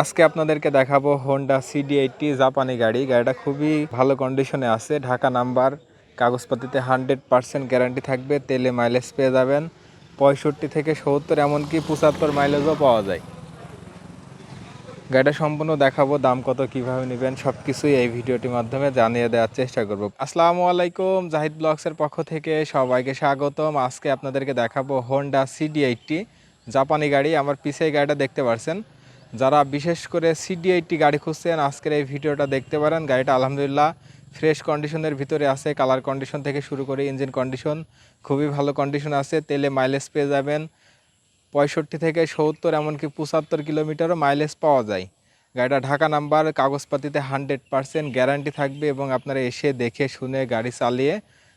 আজকে আপনাদেরকে দেখাবো হোন্ডা সিডি এইটটি জাপানি গাড়ি। গাড়িটা খুবই ভালো কন্ডিশনে আছে। ঢাকা নাম্বার কাগজপাতিতে হান্ড্রেড পার্সেন্ট গ্যারান্টি থাকবে। তেলে মাইলেজ পেয়ে যাবেন। পঁয়ষট্টি থেকে সত্তর, এমনকি পঁচাত্তর মাইলেজও পাওয়া যায়। গাড়িটা সম্পূর্ণ দেখাবো, দাম কত, কীভাবে নেবেন সব কিছুই এই ভিডিওটির মাধ্যমে জানিয়ে দেওয়ার চেষ্টা করব। আসসালামু আলাইকুম, জাহিদ ব্লগসের পক্ষ থেকে সবাইকে স্বাগতম। আজকে আপনাদেরকে দেখাবো হোন্ডা সিডি এইটটি জাপানি গাড়ি। আমার পিছিয়ে গাড়িটা দেখতে পারছেন। যারা বিশেষ করে সিডি এইটটি গাড়ি খুঁজছেন, আজকের এই ভিডিওটা দেখতে পারেন। গাড়িটা আলহামদুলিল্লাহ ফ্রেশ কন্ডিশনের ভিতরে আছে কালার কন্ডিশন থেকে শুরু করে ইঞ্জিন কন্ডিশন খুবই ভালো কন্ডিশন আছে। তেলে মাইলেজ পেয়ে যাবেন। পঁয়ষট্টি থেকে সত্তর, এমনকি পঁচাত্তর কিলোমিটারও মাইলেজ পাওয়া যায়। গাড়িটা ঢাকা নাম্বার, কাগজপাতিতে হান্ড্রেড পারসেন্ট গ্যারান্টি থাকবে এবং আপনারা এসে দেখে শুনে গাড়ি চালিয়ে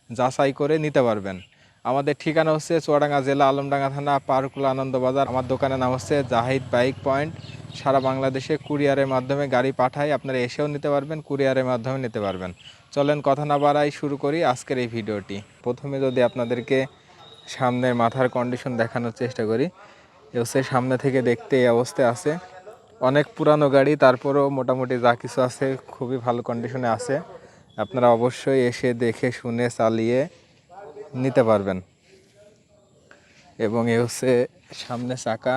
যাচাই করে নিতে পারবেন। আমাদের ঠিকানা হচ্ছে চুয়াডাঙ্গা জেলা, আলমডাঙ্গা থানা, পারকুলা, আনন্দবাজার। আমার দোকানের নাম হচ্ছে জাহিদ বাইক পয়েন্ট। সারা বাংলাদেশে কুরিয়ারের মাধ্যমে গাড়ি পাঠাই আপনারা এসেও নিতে পারবেন, কুরিয়ারের মাধ্যমে নিতে পারবেন। চলেন কথা না বাড়াই শুরু করি আজকের এই ভিডিওটি। প্রথমে যদি আপনাদেরকে সামনের মাথার কন্ডিশন দেখানোর চেষ্টা করি, এ হচ্ছে সামনে থেকে দেখতে এই অবস্থায় আছে। অনেক পুরানো গাড়ি, তারপরেও মোটামুটি যা কিছু আছে খুবই ভালো কন্ডিশনে আছে। আপনারা অবশ্যই এসে দেখে শুনে চালিয়ে নিতে পারবেন। এবং এ হচ্ছে সামনে চাকা।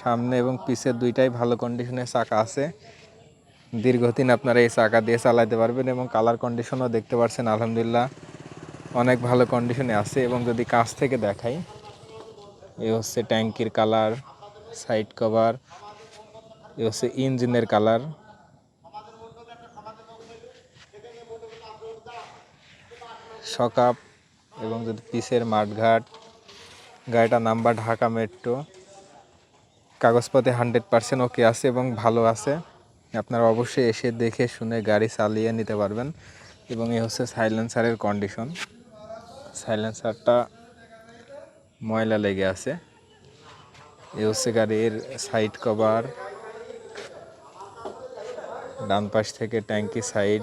সামনে এবং পিছের দুইটাই ভালো কন্ডিশনের চাকা আছে। দীর্ঘদিন আপনারা এই চাকা দিয়ে চালাতে পারবেন এবং কালার কন্ডিশনও দেখতে পাচ্ছেন, আলহামদুলিল্লাহ। অনেক ভালো কন্ডিশনে আছে এবং যদি কাছ থেকে দেখাই, এ হচ্ছে ট্যাঙ্কির কালার সাইড কভার এ হচ্ছে ইঞ্জিনের কালার সকাপ এবং যদি পিসের মাঠঘাট গাড়িটা নাম্বার ঢাকা মেট্রো কাগজপত্রে হান্ড্রেড পার্সেন্ট ওকে আছে এবং ভালো আছে। আপনারা অবশ্যই এসে দেখে শুনে গাড়ি চালিয়ে নিতে পারবেন এবং এ হচ্ছে সাইলেন্সারের কন্ডিশন। সাইলেন্সারটা ময়লা লেগে আছে। এ হচ্ছে গাড়ির সাইড কভার। ডান পাশ থেকে ট্যাঙ্কি সাইড।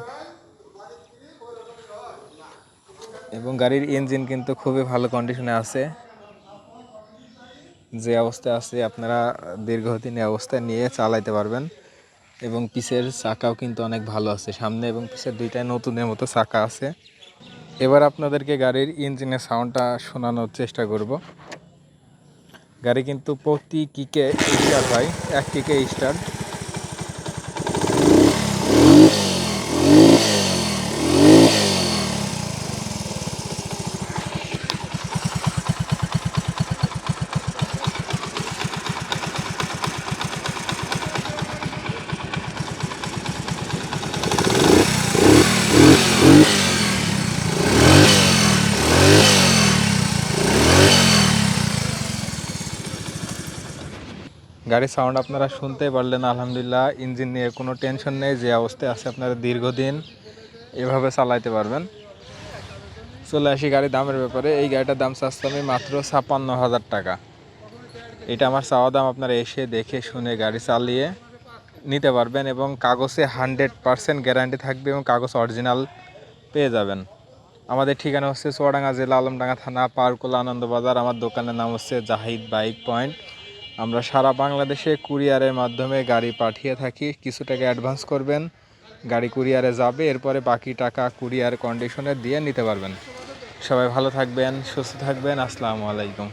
এবং গাড়ির ইঞ্জিন কিন্তু খুবই ভালো কন্ডিশনে আছে। যে অবস্থায় আছে, আপনারা দীর্ঘদিন অবস্থায় নিয়ে চালাইতে পারবেন। এবং পিসের চাকাও কিন্তু অনেক ভালো আছে সামনে এবং পিসের দুইটাই নতুনের মতো চাকা আছে। এবার আপনাদেরকে গাড়ির ইঞ্জিনের সাউন্ডটা শোনানোর চেষ্টা করব। গাড়ি কিন্তু প্রতি কিকে স্টার্ট হয়, এক কিকে স্টার্ট গাড়ির সাউন্ড আপনারা শুনতে পারলেন, আলহামদুলিল্লাহ। ইঞ্জিন নিয়ে কোনো টেনশন নেই, যে অবস্থায় আছে আপনারা দীর্ঘদিন এভাবে চালাইতে পারবেন। চলে আসি গাড়ির দামের ব্যাপারে। এই গাড়িটার দাম চাচ্ছি আমি মাত্র ছাপ্পান্ন হাজার টাকা। এটা আমার চাওয়া দাম আপনারা এসে দেখে শুনে গাড়ি চালিয়ে নিতে পারবেন এবং কাগজে হান্ড্রেড পারসেন্ট গ্যারান্টি থাকবে এবং কাগজ অরিজিনাল পেয়ে যাবেন। আমাদের ঠিকানা হচ্ছে চুয়াডাঙ্গা জেলা, আলমডাঙ্গা থানা, পারকুলা, আনন্দবাজার। আমার দোকানের নাম হচ্ছে জাহিদ বাইক পয়েন্ট। আমরা সারা বাংলাদেশে কুরিয়ারের মাধ্যমে গাড়ি পাঠিয়ে থাকি। কিছু টাকা অ্যাডভান্স করবেন, গাড়ি কুরিয়ারে যাবে, এরপরে বাকি টাকা কুরিয়ার কন্ডিশনে দিয়ে নিতে পারবেন। সবাই ভালো থাকবেন, সুস্থ থাকবেন, আসসালামু আলাইকুম।